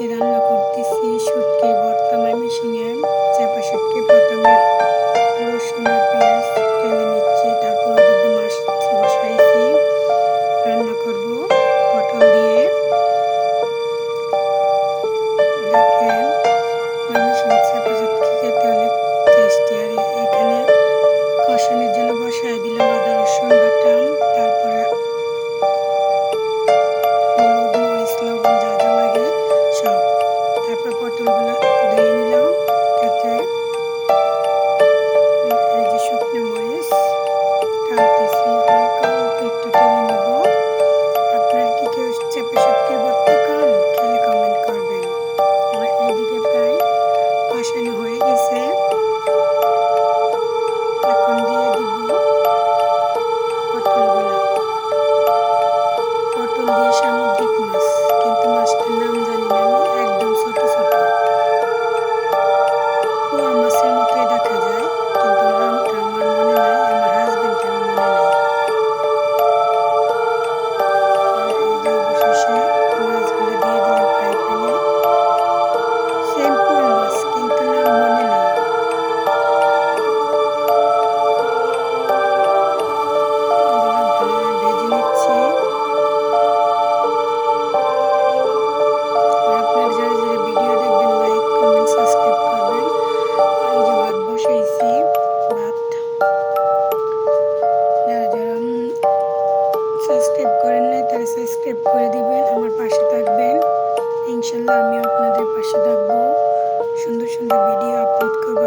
Esperando. Subscribe করে দিবেন, আমার পাশে থাকবেন। ইনশাল্লাহ আমি আপনাদের পাশে থাকব। সুন্দর সুন্দর ভিডিও আপলোড করব।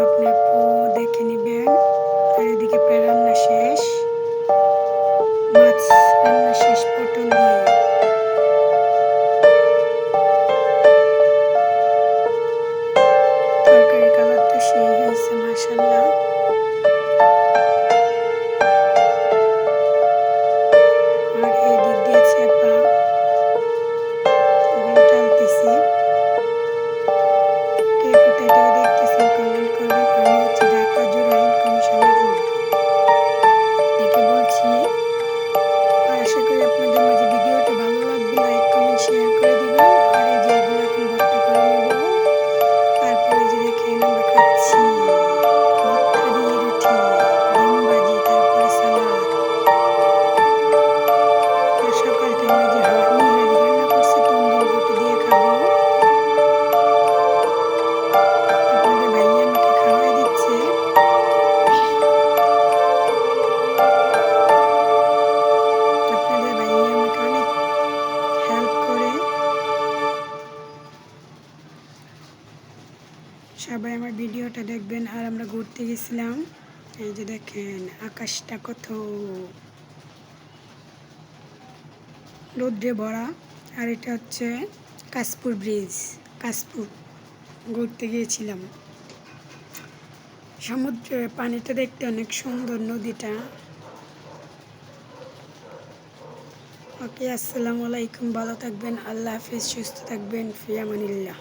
আমার ভিডিওটা দেখবেন আর আমরা ঘুরতে গেছিলাম। এই যে দেখেন, আকাশটা কত রৌদ্রে ভরা। আর এটা হচ্ছে কাশপুর ব্রিজ, কাশপুর। ঘুরতে গিয়েছিলাম। সমুদ্রের পানিটা দেখতে অনেক সুন্দর নদীটা। ওকে, আসসালামু আলাইকুম। ভালো থাকবেন। আল্লাহ হাফিজ, সুস্থ থাকবেন। ফিয়ামানিল্লাহ।